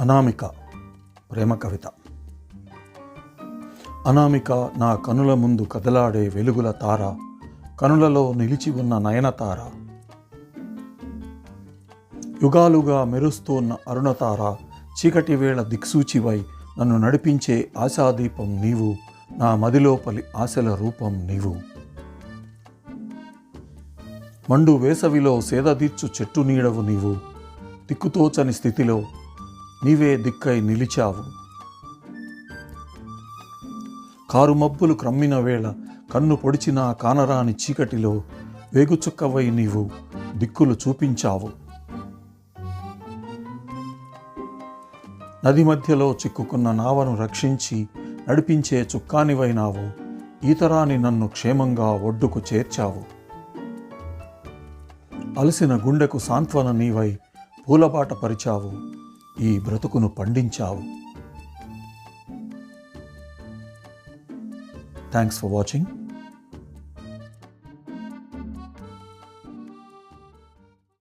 అనామిక ప్రేమ కవిత. అనామిక నా కనుల ముందు కదలాడే వెలుగుల తార కనులలో నిలిచి ఉన్న నయనతార యుగాలుగా మెరుస్తోన్న అరుణతార చీకటి వేళ దిక్సూచివై నన్ను నడిపించే ఆశాదీపం నీవు నా మదిలోపలి ఆశల రూపం నీవు. మండు వేసవిలో సేదదీర్చు చెట్టు నీడవు నీవు దిక్కుతోచని స్థితిలో నీవే దిక్కై నిలిచావు. కారు మబ్బులు క్రమ్మిన వేళ కన్ను పొడిచిన కానరాని చీకటిలో వేగుచుక్కవై నీవు దిక్కులు చూపించావు. నది మధ్యలో చిక్కుకున్న నావను రక్షించి నడిపించే చుక్కానివైనావు. ఈతరాని నన్ను క్షేమంగా ఒడ్డుకు చేర్చావు. అలసిన గుండెకు సాంత్వన నీవై పూలబాట పరిచావు. ఈ బ్రతుకును పండించావు. Thanks for watching